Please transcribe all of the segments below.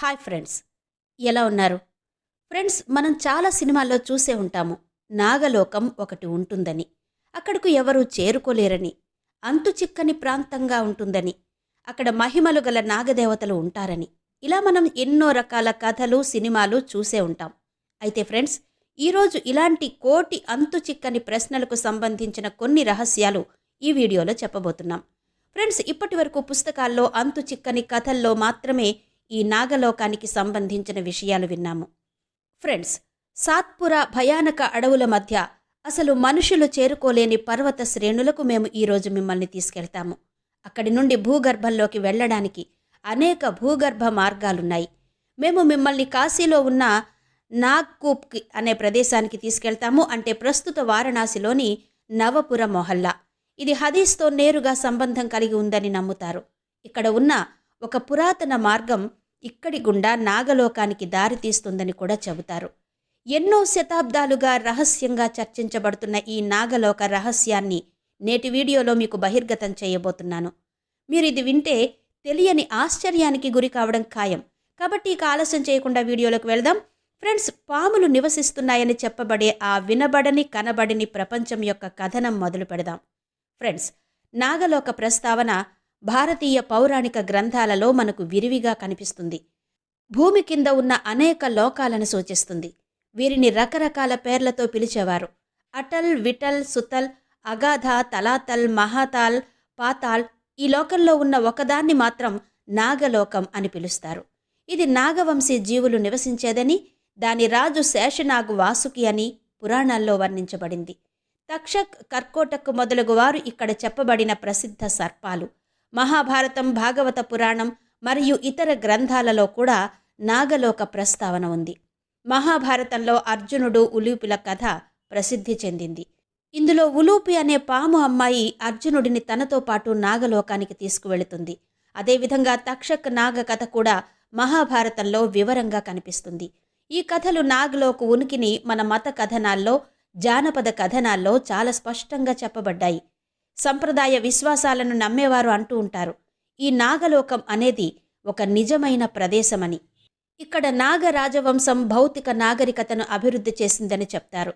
Hi friends. ఎలా ఉన్నారు? Friends మనం చాలా సినిమాల్లో చూసే ఉంటాము. నాగలోకం ఒకటి ఉంటుందని. అక్కడకు ఎవరూ చేరుకోలేరని. అంతు చిక్కని ప్రాంతంగా ఉంటుందని. అక్కడ మహిమలు గల నాగదేవతలు ఉంటారని. ఇలా మనం ఎన్నో రకాల కథలు సినిమాలు చూసే ఉంటాం. అయితే ఫ్రెండ్స్ ఈరోజు ఇలాంటి కోటి అంతు చిక్కని ప్రశ్నలకు సంబంధించిన కొన్ని రహస్యాలు ఈ వీడియోలో చెప్పబోతున్నాం. ఫ్రెండ్స్ ఇప్పటి వరకు పుస్తకాల్లో అంతు చిక్కని కథల్లో మాత్రమే ఈ నాగలోకానికి సంబంధించిన విషయాలు విన్నాము. ఫ్రెండ్స్ సాత్పుర భయానక అడవుల మధ్య అసలు మనుషులు చేరుకోలేని పర్వత శ్రేణులకు మేము ఈరోజు మిమ్మల్ని తీసుకెళ్తాము. అక్కడి నుండి భూగర్భంలోకి వెళ్ళడానికి అనేక భూగర్భ మార్గాలున్నాయి. మేము మిమ్మల్ని కాశీలో ఉన్న నాగ్కూప్కి అనే ప్రదేశానికి తీసుకెళ్తాము అంటే ప్రస్తుత వారణాసిలోని నవపుర మొహల్లా. ఇది హదీస్తో నేరుగా సంబంధం కలిగి ఉందని నమ్ముతారు. ఇక్కడ ఉన్న ఒక పురాతన మార్గం ఇక్కడి గుండా నాగలోకానికి దారితీస్తుందని కూడా చెబుతారు. ఎన్నో శతాబ్దాలుగా రహస్యంగా చర్చించబడుతున్న ఈ నాగలోక రహస్యాన్ని నేటి వీడియోలో మీకు బహిర్గతం చేయబోతున్నాను. మీరు ఇది వింటే తెలియని ఆశ్చర్యానికి గురి కావడం ఖాయం. కాబట్టి ఇక ఆలస్యం చేయకుండా వీడియోలోకి వెళ్దాం. ఫ్రెండ్స్ పాములు నివసిస్తున్నాయని చెప్పబడే ఆ వినబడని కనబడని ప్రపంచం యొక్క కథనం మొదలు పెడదాం. ఫ్రెండ్స్ నాగలోక ప్రస్తావన భారతీయ పౌరాణిక గ్రంథాలలో మనకు విరివిగా కనిపిస్తుంది. భూమి కింద ఉన్న అనేక లోకాలను సూచిస్తుంది. వీరిని రకరకాల పేర్లతో పిలిచేవారు. అటల్ విటల్ సుతల్ అగాధ తలాతల్ మహాతాల్ పాతాల్ ఈ లోకంలో ఉన్న ఒకదాన్ని మాత్రం నాగలోకం అని పిలుస్తారు. ఇది నాగవంశీ జీవులు నివసించేదని దాని రాజు శేషనాగు వాసుకి అని పురాణాల్లో వర్ణించబడింది. తక్షక్ కర్కోటక్ మొదలగు వారు ఇక్కడ చెప్పబడిన ప్రసిద్ధ సర్పాలు. మహాభారతం భాగవత పురాణం మరియు ఇతర గ్రంథాలలో కూడా నాగలోక ప్రస్తావన ఉంది. మహాభారతంలో అర్జునుడు ఉలూపిల కథ ప్రసిద్ధి చెందింది. ఇందులో ఉలూపి అనే పాము అమ్మాయి అర్జునుడిని తనతో పాటు నాగలోకానికి తీసుకువెళుతుంది. అదేవిధంగా తక్షక్ నాగ కథ కూడా మహాభారతంలో వివరంగా కనిపిస్తుంది. ఈ కథలు నాగలోక ఉనికిని మన మత కథనాల్లో జానపద కథనాల్లో చాలా స్పష్టంగా చెప్పబడ్డాయి. సంప్రదాయ విశ్వాసాలను నమ్మేవారు అంటూ ఉంటారు. ఈ నాగలోకం అనేది ఒక నిజమైన ప్రదేశమని. ఇక్కడ నాగ రాజవంశం భౌతిక నాగరికతను అభివృద్ధి చేసిందని చెప్తారు.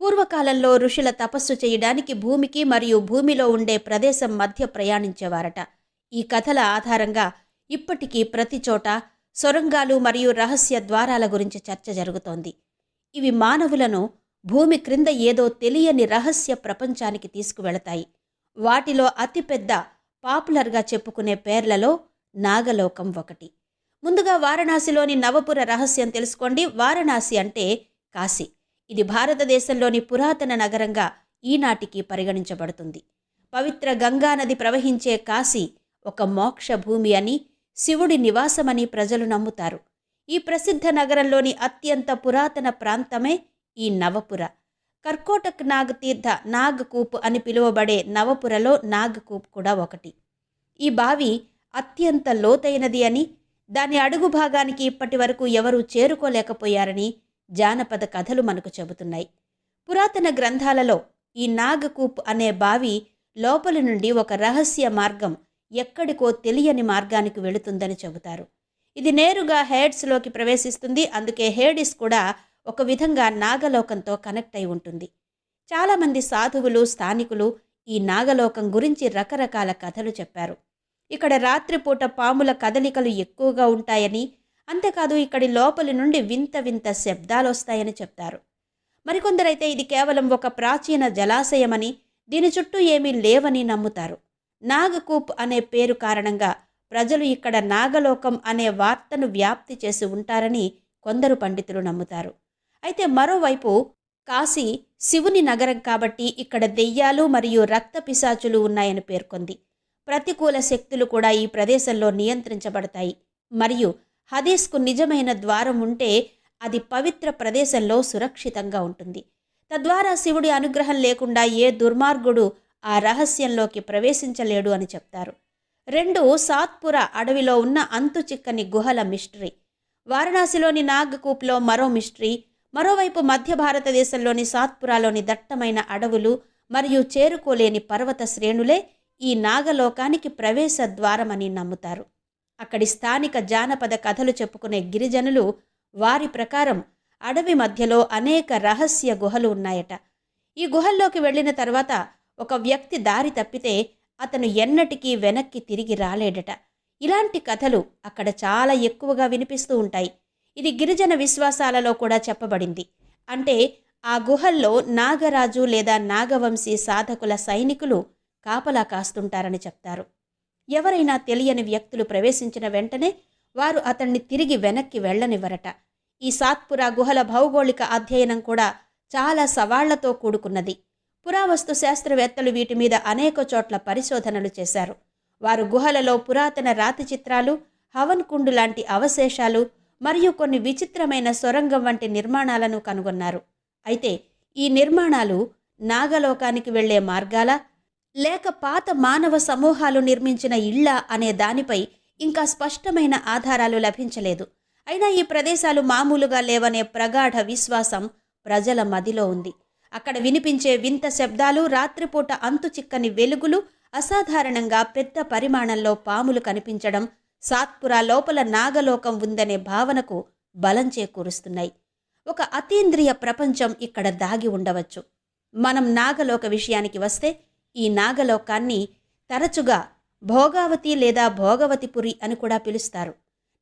పూర్వకాలంలో ఋషుల తపస్సు చేయడానికి భూమికి మరియు భూమిలో ఉండే ప్రదేశం మధ్య ప్రయాణించేవారట. ఈ కథల ఆధారంగా ఇప్పటికీ ప్రతి చోట సొరంగాలు మరియు రహస్య ద్వారాల గురించి చర్చ జరుగుతోంది. ఇవి మానవులను భూమి క్రింద ఏదో తెలియని రహస్య ప్రపంచానికి తీసుకువెళతాయి. వాటిలో అతిపెద్ద పాపులర్గా చెప్పుకునే పేర్లలో నాగలోకం ఒకటి. ముందుగా వారణాసిలోని నవపుర రహస్యం తెలుసుకోండి. వారణాసి అంటే కాశీ. ఇది భారతదేశంలోని పురాతన నగరంగా ఈనాటికి పరిగణించబడుతుంది. పవిత్ర గంగానది ప్రవహించే కాశీ ఒక మోక్ష భూమి అని శివుడి నివాసమని ప్రజలు నమ్ముతారు. ఈ ప్రసిద్ధ నగరంలోని అత్యంత పురాతన ప్రాంతమే ఈ నవపుర. కర్కోటక్ నాగ్ తీర్థ నాగకూప్ అని పిలువబడే నవపురలో నాగకూప్ కూడా ఒకటి. ఈ బావి అత్యంత లోతైనది అని దాని అడుగు భాగానికి ఇప్పటి వరకు ఎవరూ చేరుకోలేకపోయారని జానపద కథలు మనకు చెబుతున్నాయి. పురాతన గ్రంథాలలో ఈ నాగకూప్ అనే బావి లోపలి నుండి ఒక రహస్య మార్గం ఎక్కడికో తెలియని మార్గానికి వెళుతుందని చెబుతారు. ఇది నేరుగా హేడ్స్లోకి ప్రవేశిస్తుంది అందుకే హేడిస్ కూడా ఒక విధంగా నాగలోకంతో కనెక్ట్ అయి ఉంటుంది. చాలామంది సాధువులు స్థానికులు ఈ నాగలోకం గురించి రకరకాల కథలు చెప్పారు. ఇక్కడ రాత్రిపూట పాముల కదలికలు ఎక్కువగా ఉంటాయని అంతేకాదు ఇక్కడి లోపలి నుండి వింత వింత శబ్దాలు వస్తాయని చెప్తారు. మరికొందరైతే ఇది కేవలం ఒక ప్రాచీన జలాశయమని దీని చుట్టూ ఏమీ లేవని నమ్ముతారు. నాగకూప్ అనే పేరు కారణంగా ప్రజలు ఇక్కడ నాగలోకం అనే వార్తను వ్యాప్తి చేసి ఉంటారని కొందరు పండితులు నమ్ముతారు. అయితే మరోవైపు కాశీ శివుని నగరం కాబట్టి ఇక్కడ దెయ్యాలు మరియు రక్త పిశాచులు ఉన్నాయని పేర్కొంది. ప్రతికూల శక్తులు కూడా ఈ ప్రదేశంలో నియంత్రించబడతాయి. మరియు హదీస్కు నిజమైన ద్వారం ఉంటే అది పవిత్ర ప్రదేశంలో సురక్షితంగా ఉంటుంది. తద్వారా శివుడి అనుగ్రహం లేకుండా ఏ దుర్మార్గుడు ఆ రహస్యంలోకి ప్రవేశించలేడు అని చెప్తారు. రెండు సాత్పుర అడవిలో ఉన్న అంతు చిక్కని గుహల మిస్టరీ. వారణాసిలోని నాగకూప్లో మరో మిస్టరీ మరోవైపు మధ్య భారతదేశంలోని సాత్పురాలోని దట్టమైన అడవులు మరియు చేరుకోలేని పర్వత శ్రేణులే ఈ నాగలోకానికి ప్రవేశ ద్వారమని నమ్ముతారు. అక్కడి స్థానిక జానపద కథలు చెప్పుకునే గిరిజనులు వారి ప్రకారం అడవి మధ్యలో అనేక రహస్య గుహలు ఉన్నాయట. ఈ గుహల్లోకి వెళ్ళిన తర్వాత ఒక వ్యక్తి దారి తప్పితే అతను ఎన్నటికీ వెనక్కి తిరిగి రాలేడట. ఇలాంటి కథలు అక్కడ చాలా ఎక్కువగా వినిపిస్తూ ఉంటాయి. ఇది గిరిజన విశ్వాసాలలో కూడా చెప్పబడింది. అంటే ఆ గుహల్లో నాగరాజు లేదా నాగవంశీ సాధకుల సైనికులు కాపలా కాస్తుంటారని చెప్తారు. ఎవరైనా తెలియని వ్యక్తులు ప్రవేశించిన వెంటనే వారు అతన్ని తిరిగి వెనక్కి వెళ్ళనివ్వరట. ఈ సాత్పురా గుహల భౌగోళిక అధ్యయనం కూడా చాలా సవాళ్ళతో కూడుకున్నది. పురావస్తు శాస్త్రవేత్తలు వీటి మీద అనేక చోట్ల పరిశోధనలు చేశారు. వారు గుహలలో పురాతన రాతి చిత్రాలు హవన్ కుండు లాంటి అవశేషాలు మరియు కొన్ని విచిత్రమైన సొరంగం వంటి నిర్మాణాలను కనుగొన్నారు. అయితే ఈ నిర్మాణాలు నాగలోకానికి వెళ్ళే మార్గాల లేక పాత మానవ సమూహాలు నిర్మించిన ఇళ్ళ అనే దానిపై ఇంకా స్పష్టమైన ఆధారాలు లభించలేదు. అయినా ఈ ప్రదేశాలు మామూలుగా లేవనే ప్రగాఢ విశ్వాసం ప్రజల మదిలో ఉంది. అక్కడ వినిపించే వింత శబ్దాలు రాత్రిపూట అంతు చిక్కని వెలుగులు అసాధారణంగా పెద్ద పరిమాణంలో పాములు కనిపించడం సాత్పురా లోపల నాగలోకం ఉందనే భావనకు బలం చేకూరుస్తున్నాయి. ఒక అతీంద్రియ ప్రపంచం ఇక్కడ దాగి ఉండవచ్చు. మనం నాగలోక విషయానికి వస్తే ఈ నాగలోకాన్ని తరచుగా భోగావతి లేదా భోగవతిపురి అని కూడా పిలుస్తారు.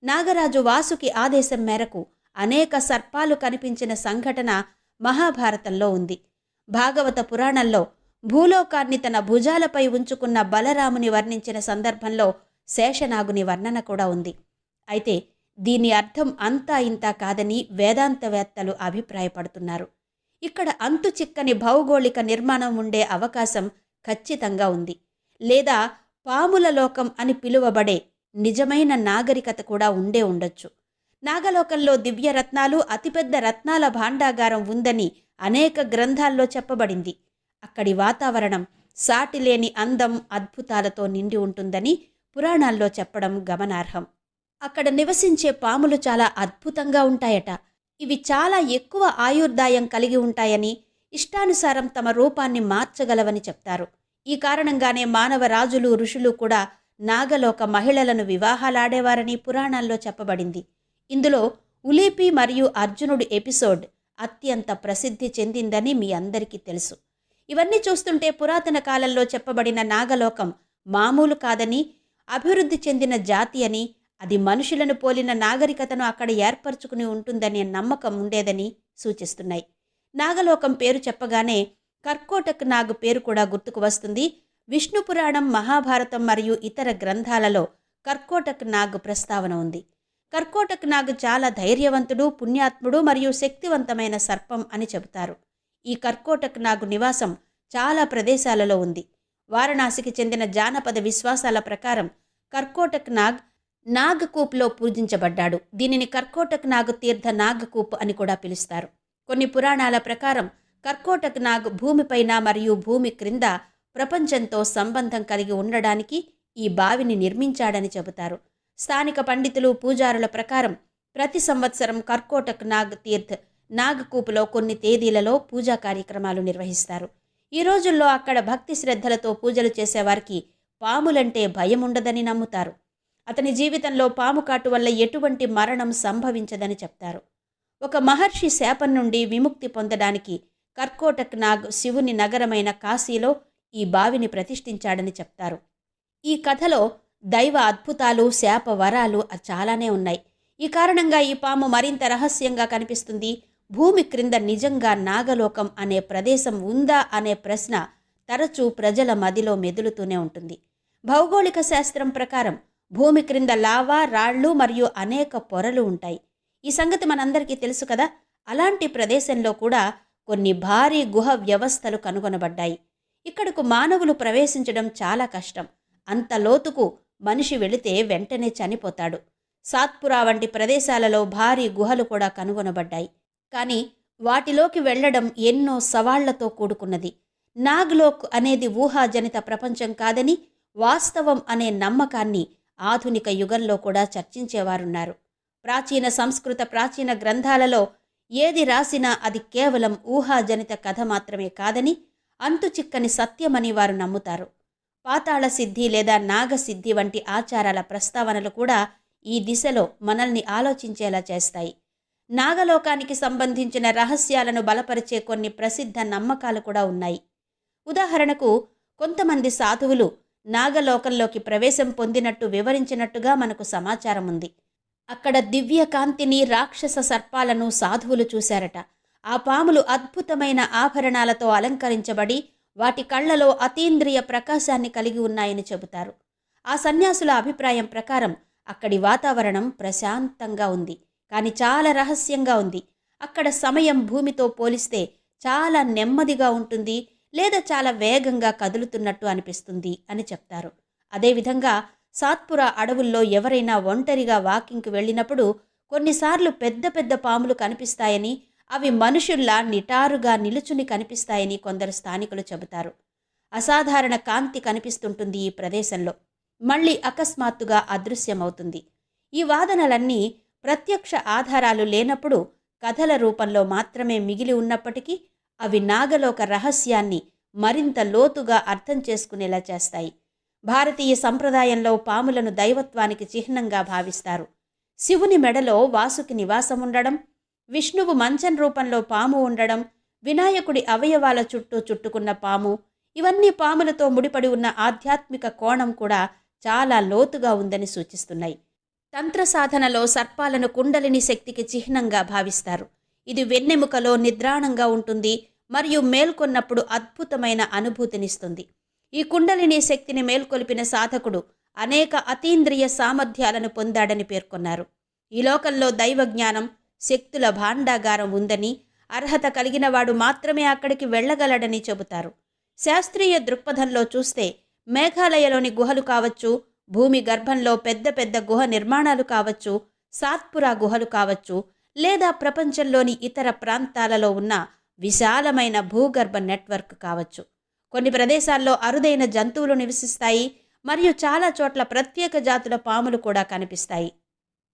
నాగరాజు వాసుకి ఆదేశం మేరకు అనేక సర్పాలు కనిపించిన సంఘటన మహాభారతంలో ఉంది. భాగవత పురాణంలో భూలోకాన్ని తన భుజాలపై ఉంచుకున్న బలరాముని వర్ణించిన సందర్భంలో శేషనాగుని వర్ణన కూడా ఉంది. అయితే దీని అర్థం అంతా ఇంతా కాదని వేదాంతవేత్తలు అభిప్రాయపడుతున్నారు. ఇక్కడ అంతు చిక్కని భౌగోళిక నిర్మాణం ఉండే అవకాశం ఖచ్చితంగా ఉంది. లేదా పాముల లోకం అని పిలువబడే నిజమైన నాగరికత కూడా ఉండే ఉండొచ్చు. నాగలోకంలో దివ్య రత్నాలు అతిపెద్ద రత్నాల భాండాగారం ఉందని అనేక గ్రంథాల్లో చెప్పబడింది. అక్కడి వాతావరణం సాటిలేని అందం అద్భుతాలతో నిండి ఉంటుందని పురాణాల్లో చెప్పడం గమనార్హం. అక్కడ నివసించే పాములు చాలా అద్భుతంగా ఉంటాయట. ఇవి చాలా ఎక్కువ ఆయుర్దాయం కలిగి ఉంటాయని ఇష్టానుసారం తమ రూపాన్ని మార్చగలవని చెప్తారు. ఈ కారణంగానే మానవ రాజులు ఋషులు కూడా నాగలోక మహిళలను వివాహాలాడేవారని పురాణాల్లో చెప్పబడింది. ఇందులో ఉలీపి మరియు అర్జునుడు ఎపిసోడ్ అత్యంత ప్రసిద్ధి చెందిందని మీ అందరికీ తెలుసు. ఇవన్నీ చూస్తుంటే పురాతన కాలంలో చెప్పబడిన నాగలోకం మామూలు కాదని అభివృద్ధి చెందిన జాతి అని అది మనుషులను పోలిన నాగరికతను అక్కడ ఏర్పరచుకుని ఉంటుందనే నమ్మకం ఉండేదని సూచిస్తున్నాయి. నాగలోకం పేరు చెప్పగానే కర్కోటక్ నాగ్ పేరు కూడా గుర్తుకు వస్తుంది. విష్ణు పురాణం మహాభారతం మరియు ఇతర గ్రంథాలలో కర్కోటక్ నాగ్ ప్రస్తావన ఉంది. కర్కోటక్ నాగ్ చాలా ధైర్యవంతుడు పుణ్యాత్ముడు మరియు శక్తివంతమైన సర్పం అని చెబుతారు. ఈ కర్కోటక్ నాగు నివాసం చాలా ప్రదేశాలలో ఉంది. వారణాసికి చెందిన జానపద విశ్వాసాల ప్రకారం కర్కోటక్ నాగ్ నాగకూప్లో పూజించబడ్డాడు. దీనిని కర్కోటక్ నాగ్ తీర్థ నాగకూప్ అని కూడా పిలుస్తారు. కొన్ని పురాణాల ప్రకారం కర్కోటక్ నాగ్ భూమిపైన మరియు భూమి క్రింద ప్రపంచంతో సంబంధం కలిగి ఉండడానికి ఈ బావిని నిర్మించాడని చెబుతారు. స్థానిక పండితులు పూజారుల ప్రకారం ప్రతి సంవత్సరం కర్కోటక్ నాగ్ తీర్థ్ నాగకూపులో కొన్ని తేదీలలో పూజా కార్యక్రమాలు నిర్వహిస్తారు. ఈ రోజుల్లో అక్కడ భక్తి శ్రద్ధలతో పూజలు చేసేవారికి పాములంటే భయం ఉండదని నమ్ముతారు. అతని జీవితంలో పాము కాటు వల్ల ఎటువంటి మరణం సంభవించదని చెప్తారు. ఒక మహర్షి శాపం నుండి విముక్తి పొందడానికి కర్కోటక్ నాగ్ శివుని నగరమైన కాశీలో ఈ బావిని ప్రతిష్ఠించాడని చెప్తారు. ఈ కథలో దైవ అద్భుతాలు శాప వరాలు చాలానే ఉన్నాయి. ఈ కారణంగా ఈ పాము మరింత రహస్యంగా కనిపిస్తుంది. భూమి క్రింద నిజంగా నాగలోకం అనే ప్రదేశం ఉందా అనే ప్రశ్న తరచూ ప్రజల మదిలో మెదులుతూనే ఉంటుంది. భౌగోళిక శాస్త్రం ప్రకారం భూమి క్రింద లావా రాళ్ళు మరియు అనేక పొరలు ఉంటాయి. ఈ సంగతి మనందరికీ తెలుసు కదా? అలాంటి ప్రదేశంలో కూడా కొన్ని భారీ గుహ వ్యవస్థలు కనుగొనబడ్డాయి. ఇక్కడకు మానవులు ప్రవేశించడం చాలా కష్టం. అంత లోతుకు మనిషి వెళితే వెంటనే చనిపోతాడు. సాత్పురా వంటి ప్రదేశాలలో భారీ గుహలు కూడా కనుగొనబడ్డాయి. కానీ వాటిలోకి వెళ్ళడం ఎన్నో సవాళ్ళతో కూడుకున్నది. నాగ్లోక్ అనేది ఊహాజనిత ప్రపంచం కాదని వాస్తవం అనే నమ్మకాన్ని ఆధునిక యుగంలో కూడా చర్చించేవారున్నారు. ప్రాచీన సంస్కృత ప్రాచీన గ్రంథాలలో ఏది రాసినా అది కేవలం ఊహాజనిత కథ మాత్రమే కాదని అంతుచిక్కని సత్యమని వారు నమ్ముతారు. పాతాళ సిద్ధి లేదా నాగసిద్ధి వంటి ఆచారాల ప్రస్తావనలు కూడా ఈ దిశలో మనల్ని ఆలోచించేలా చేస్తాయి. నాగలోకానికి సంబంధించిన రహస్యాలను బలపరిచే కొన్ని ప్రసిద్ధ నమ్మకాలు కూడా ఉన్నాయి. ఉదాహరణకు కొంతమంది సాధువులు నాగలోకంలోకి ప్రవేశం పొందినట్టు వివరించినట్టుగా మనకు సమాచారం ఉంది. అక్కడ దివ్య కాంతిని రాక్షస సర్పాలను సాధువులు చూశారట. ఆ పాములు అద్భుతమైన ఆభరణాలతో అలంకరించబడి వాటి కళ్ళలో అతీంద్రియ ప్రకాశాన్ని కలిగి ఉన్నాయని చెబుతారు. ఆ సన్యాసుల అభిప్రాయం ప్రకారం అక్కడి వాతావరణం ప్రశాంతంగా ఉంది. కానీ చాలా రహస్యంగా ఉంది. అక్కడ సమయం భూమితో పోలిస్తే చాలా నెమ్మదిగా ఉంటుంది లేదా చాలా వేగంగా కదులుతున్నట్టు అనిపిస్తుంది అని చెప్తారు. అదేవిధంగా సాత్పుర అడవుల్లో ఎవరైనా ఒంటరిగా వాకింగ్కి వెళ్ళినప్పుడు కొన్నిసార్లు పెద్ద పెద్ద పాములు కనిపిస్తాయని అవి మనుషుల్లా నిటారుగా నిలుచుని కనిపిస్తాయని కొందరు స్థానికులు చెబుతారు. అసాధారణ కాంతి కనిపిస్తుంటుంది ఈ ప్రదేశంలో. మళ్ళీ అకస్మాత్తుగా అదృశ్యమవుతుంది. ఈ వాదనలన్నీ ప్రత్యక్ష ఆధారాలు లేనప్పుడు కథల రూపంలో మాత్రమే మిగిలి ఉన్నప్పటికీ అవి నాగలోక రహస్యాన్ని మరింత లోతుగా అర్థం చేసుకునేలా చేస్తాయి. భారతీయ సంప్రదాయంలో పాములను దైవత్వానికి చిహ్నంగా భావిస్తారు. శివుని మెడలో వాసుకి నివాసం ఉండడం విష్ణువు మంచం రూపంలో పాము ఉండడం వినాయకుడి అవయవాల చుట్టూ చుట్టుకున్న పాము ఇవన్నీ పాములతో ముడిపడి ఉన్న ఆధ్యాత్మిక కోణం కూడా చాలా లోతుగా ఉందని సూచిస్తున్నాయి. తంత్ర సాధనలో సర్పాలను కుండలిని శక్తికి చిహ్నంగా భావిస్తారు. ఇది వెన్నెముకలో నిద్రాణంగా ఉంటుంది మరియు మేల్కొన్నప్పుడు అద్భుతమైన అనుభూతినిస్తుంది. ఈ కుండలిని శక్తిని మేల్కొల్పిన సాధకుడు అనేక అతీంద్రియ సామర్థ్యాలను పొందాడని పేర్కొన్నారు. ఈ లోకంలో దైవజ్ఞానం శక్తుల భాండాగారం ఉందని అర్హత కలిగిన వాడు మాత్రమే అక్కడికి వెళ్ళగలడని చెబుతారు. శాస్త్రీయ దృక్పథంలో చూస్తే మేఘాలయలోని గుహలు కావచ్చు భూమి గర్భంలో పెద్ద పెద్ద గుహ నిర్మాణాలు కావచ్చు సాత్పురా గుహలు కావచ్చు లేదా ప్రపంచంలోని ఇతర ప్రాంతాలలో ఉన్న విశాలమైన భూగర్భ నెట్వర్క్ కావచ్చు. కొన్ని ప్రదేశాల్లో అరుదైన జంతువులు నివసిస్తాయి మరియు చాలా చోట్ల ప్రత్యేక జాతుల పాములు కూడా కనిపిస్తాయి.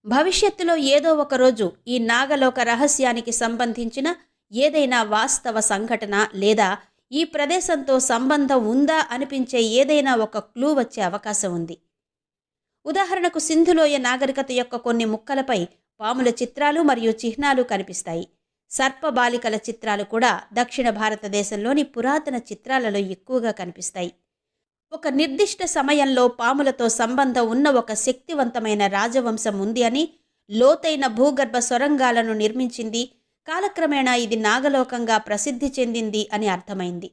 భవిష్యత్తులో ఏదో ఒక రోజు ఈ నాగలోక రహస్యానికి సంబంధించిన ఏదైనా వాస్తవ సంఘటన లేదా ఈ ప్రదేశంతో సంబంధం ఉందా అనిపించే ఏదైనా ఒక క్లూ వచ్చే అవకాశం ఉంది. ఉదాహరణకు సింధులోయ నాగరికత యొక్క కొన్ని ముక్కలపై పాముల చిత్రాలు మరియు చిహ్నాలు కనిపిస్తాయి. సర్ప బాలికల చిత్రాలు కూడా దక్షిణ భారతదేశంలోని పురాతన చిత్రాలలో ఎక్కువగా కనిపిస్తాయి. ఒక నిర్దిష్ట సమయంలో పాములతో సంబంధం ఉన్న ఒక శక్తివంతమైన రాజవంశం ఉంది అని లోతైన భూగర్భ సొరంగాలను నిర్మించింది. కాలక్రమేణా ఇది నాగలోకంగా ప్రసిద్ధి చెందింది అని అర్థమైంది.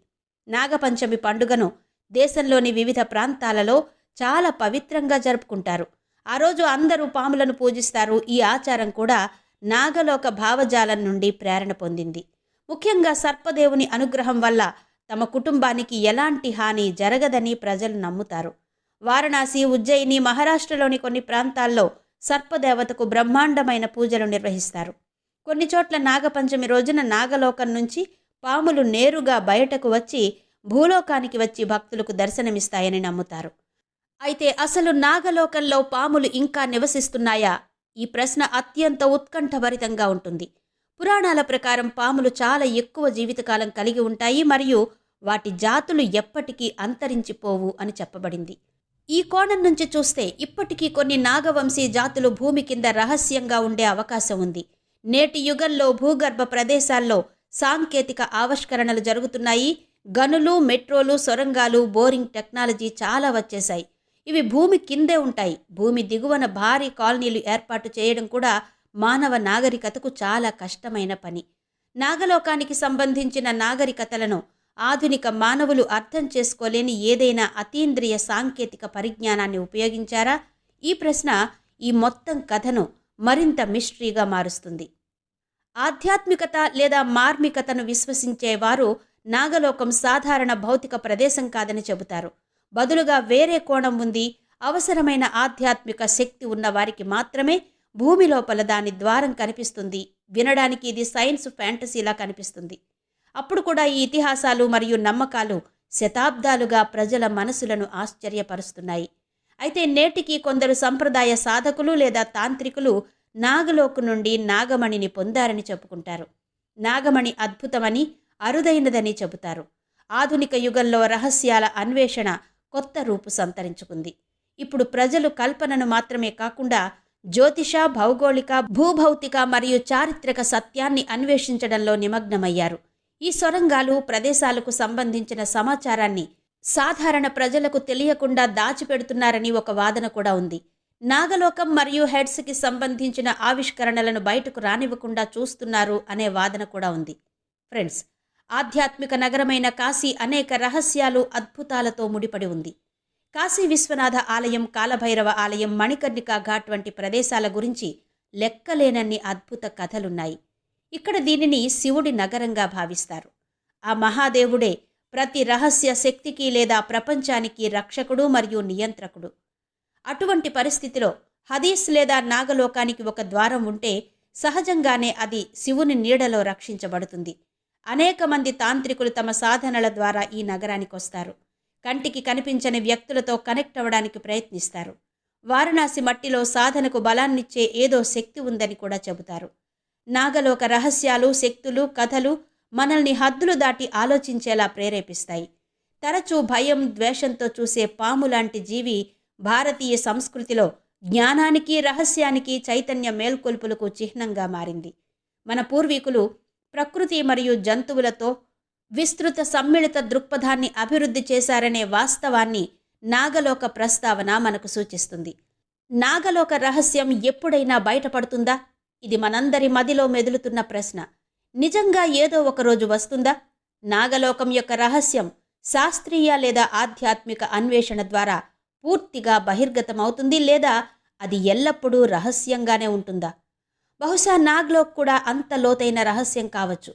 నాగపంచమి పండుగను దేశంలోని వివిధ ప్రాంతాలలో చాలా పవిత్రంగా జరుపుకుంటారు. ఆ రోజు అందరూ పాములను పూజిస్తారు. ఈ ఆచారం కూడా నాగలోక భావజాలం నుండి ప్రేరణ పొందింది. ముఖ్యంగా సర్పదేవుని అనుగ్రహం వల్ల తమ కుటుంబానికి ఎలాంటి హాని జరగదని ప్రజలు నమ్ముతారు. వారణాసి ఉజ్జయిని మహారాష్ట్రలోని కొన్ని ప్రాంతాల్లో సర్పదేవతకు బ్రహ్మాండమైన పూజలు నిర్వహిస్తారు. కొన్ని చోట్ల నాగపంచమి రోజున నాగలోకం నుంచి పాములు నేరుగా బయటకు వచ్చి భూలోకానికి వచ్చి భక్తులకు దర్శనమిస్తాయని నమ్ముతారు. అయితే అసలు నాగలోకంలో పాములు ఇంకా నివసిస్తున్నాయా? ఈ ప్రశ్న అత్యంత ఉత్కంఠభరితంగా ఉంటుంది. పురాణాల ప్రకారం పాములు చాలా ఎక్కువ జీవితకాలం కలిగి ఉంటాయి మరియు వాటి జాతులు ఎప్పటికీ అంతరించిపోవు అని చెప్పబడింది. ఈ కోణం నుంచి చూస్తే ఇప్పటికీ కొన్ని నాగవంశీ జాతులు భూమి కింద రహస్యంగా ఉండే అవకాశం ఉంది. నేటి యుగంలో భూగర్భ ప్రదేశాల్లో సాంకేతిక ఆవిష్కరణలు జరుగుతున్నాయి. గనులు మెట్రోలు సొరంగాలు బోరింగ్ టెక్నాలజీ చాలా వచ్చేశాయి. ఇవి భూమి కిందే ఉంటాయి. భూమి దిగువన భారీ కాలనీలు ఏర్పాటు చేయడం కూడా మానవ నాగరికతకు చాలా కష్టమైన పని. నాగలోకానికి సంబంధించిన నాగరికతలను ఆధునిక మానవులు అర్థం చేసుకోలేని ఏదైనా అతీంద్రియ సాంకేతిక పరిజ్ఞానాన్ని ఉపయోగించారా? ఈ ప్రశ్న ఈ మొత్తం కథను మరింత మిస్టరీగా మారుస్తుంది. ఆధ్యాత్మికత లేదా మార్మికతను విశ్వసించేవారు నాగలోకం సాధారణ భౌతిక ప్రదేశం కాదని చెబుతారు. బదులుగా వేరే కోణం ఉంది. అవసరమైన ఆధ్యాత్మిక శక్తి ఉన్న వారికి మాత్రమే భూమి లోపల దాని ద్వారం కనిపిస్తుంది. వినడానికి ఇది సైన్స్ ఫ్యాంటసీలా కనిపిస్తుంది. అప్పుడు కూడా ఈ ఇతిహాసాలు మరియు నమ్మకాలు శతాబ్దాలుగా ప్రజల మనసులను ఆశ్చర్యపరుస్తున్నాయి. అయితే నేటికి కొందరు సంప్రదాయ సాధకులు లేదా తాంత్రికులు నాగలోకు నుండి నాగమణిని పొందారని చెప్పుకుంటారు. నాగమణి అద్భుతమని అరుదైనదని చెబుతారు. ఆధునిక యుగంలో రహస్యాల అన్వేషణ కొత్త రూపు సంతరించుకుంది. ఇప్పుడు ప్రజలు కల్పనను మాత్రమే కాకుండా జ్యోతిష భౌగోళిక భూభౌతిక మరియు చారిత్రక సత్యాన్ని అన్వేషించడంలో నిమగ్నమయ్యారు. ఈ సొరంగాలు ప్రదేశాలకు సంబంధించిన సమాచారాన్ని సాధారణ ప్రజలకు తెలియకుండా దాచిపెడుతున్నారని ఒక వాదన కూడా ఉంది. నాగలోకం మరియు హెడ్స్కి సంబంధించిన ఆవిష్కరణలను బయటకు రానివ్వకుండా చూస్తున్నారు అనే వాదన కూడా ఉంది. ఫ్రెండ్స్ ఆధ్యాత్మిక నగరమైన కాశీ అనేక రహస్యాలు అద్భుతాలతో ముడిపడి ఉంది. కాశీ విశ్వనాథ ఆలయం కాలభైరవ ఆలయం మణికర్ణికా ఘాట్ వంటి ప్రదేశాల గురించి లెక్కలేనన్ని అద్భుత కథలున్నాయి. ఇక్కడ దీనిని శివుడి నగరంగా భావిస్తారు. ఆ మహాదేవుడే ప్రతి రహస్య శక్తికి లేదా ప్రపంచానికి రక్షకుడు మరియు నియంత్రకుడు. అటువంటి పరిస్థితిలో హదీస్ లేదా నాగలోకానికి ఒక ద్వారం ఉంటే సహజంగానే అది శివుని నీడలో రక్షించబడుతుంది. అనేక మంది తాంత్రికులు తమ సాధనల ద్వారా ఈ నగరానికి వస్తారు. కంటికి కనిపించని వ్యక్తులతో కనెక్ట్ అవ్వడానికి ప్రయత్నిస్తారు. వారణాసి మట్టిలో సాధనకు బలాన్నిచ్చే ఏదో శక్తి ఉందని కూడా చెబుతారు. నాగలోక రహస్యాలు శక్తులు కథలు మనల్ని హద్దులు దాటి ఆలోచించేలా ప్రేరేపిస్తాయి. తరచూ భయం ద్వేషంతో చూసే పాము లాంటి జీవి భారతీయ సంస్కృతిలో జ్ఞానానికి రహస్యానికి చైతన్య మేల్కొల్పులకు చిహ్నంగా మారింది. మన పూర్వీకులు ప్రకృతి మరియు జంతువులతో విస్తృత సమ్మిళిత దృక్పథాన్ని అభివృద్ధి చేశారనే వాస్తవాన్ని నాగలోక ప్రస్తావన మనకు సూచిస్తుంది. నాగలోక రహస్యం ఎప్పుడైనా బయటపడుతుందా? ఇది మనందరి మదిలో మెదులుతున్న ప్రశ్న. నిజంగా ఏదో ఒకరోజు వస్తుందా? నాగలోకం యొక్క రహస్యం శాస్త్రీయ లేదా ఆధ్యాత్మిక అన్వేషణ ద్వారా పూర్తిగా బహిర్గతమవుతుంది లేదా అది ఎల్లప్పుడూ రహస్యంగానే ఉంటుందా? బహుశా నాగ్లోక్ కూడా అంత లోతైన రహస్యం కావచ్చు.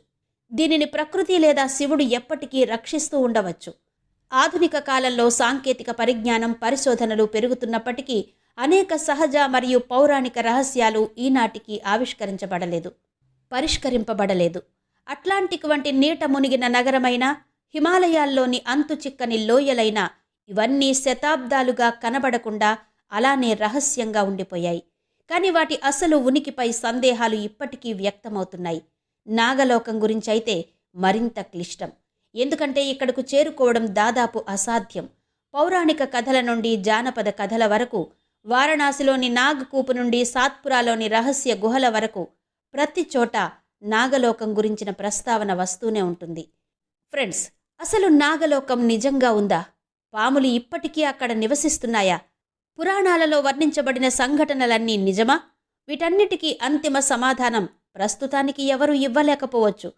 దీనిని ప్రకృతి లేదా శివుడు ఎప్పటికీ రక్షిస్తూ ఉండవచ్చు. ఆధునిక కాలంలో సాంకేతిక పరిజ్ఞానం పరిశోధనలు పెరుగుతున్నప్పటికీ అనేక సహజ మరియు పౌరాణిక రహస్యాలు ఈనాటికి ఆవిష్కరించబడలేదు పరిష్కరింపబడలేదు. అట్లాంటిక్ వంటి నీట మునిగిన నగరమైన హిమాలయాల్లోని అంతు చిక్కని లోయలైన ఇవన్నీ శతాబ్దాలుగా కనబడకుండా అలానే రహస్యంగా ఉండిపోయాయి. కానీ వాటి అసలు ఉనికిపై సందేహాలు ఇప్పటికీ వ్యక్తమవుతున్నాయి. నాగలోకం గురించైతే మరింత క్లిష్టం. ఎందుకంటే ఇక్కడకు చేరుకోవడం దాదాపు అసాధ్యం. పౌరాణిక కథల నుండి జానపద కథల వరకు వారణాసిలోని నాగకూపు నుండి సాత్పురాలోని రహస్య గుహల వరకు ప్రతి చోట నాగలోకం గురించిన ప్రస్తావన వస్తూనే ఉంటుంది. ఫ్రెండ్స్ అసలు నాగలోకం నిజంగా ఉందా? పాములు ఇప్పటికీ అక్కడ నివసిస్తున్నాయా? పురాణాలలో వర్ణించబడిన సంఘటనలన్నీ నిజమా? వీటన్నిటికీ అంతిమ సమాధానం ప్రస్తుతానికి ఎవరూ ఇవ్వలేకపోవచ్చు.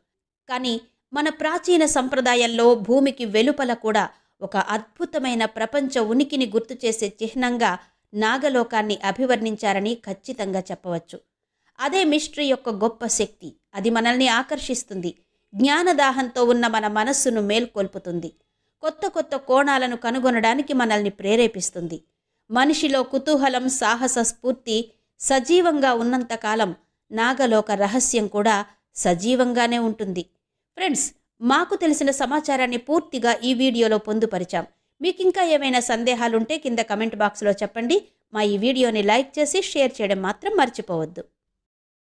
కానీ మన ప్రాచీన సంప్రదాయంలో భూమికి వెలుపల కూడా ఒక అద్భుతమైన ప్రపంచ ఉనికిని గుర్తు చేసే చిహ్నంగా నాగలోకాన్ని అభివర్ణించారని ఖచ్చితంగా చెప్పవచ్చు. అదే మిస్ట్రీ యొక్క గొప్ప శక్తి అది మనల్ని ఆకర్షిస్తుంది జ్ఞానదాహంతో ఉన్న మన మనస్సును మేల్కొల్పుతుంది కొత్త కొత్త కోణాలను కనుగొనడానికి మనల్ని ప్రేరేపిస్తుంది. మనిషిలో కుతూహలం సాహస స్ఫూర్తి సజీవంగా ఉన్నంతకాలం నాగలోక రహస్యం కూడా సజీవంగానే ఉంటుంది. ఫ్రెండ్స్ మాకు తెలిసిన సమాచారాన్ని పూర్తిగా ఈ వీడియోలో పొందుపరిచాం. మీకు ఇంకా ఏమైనా సందేహాలుంటే కింద కమెంట్ బాక్స్లో చెప్పండి. మా ఈ వీడియోని లైక్ చేసి షేర్ చేయడం మాత్రం మర్చిపోవద్దు.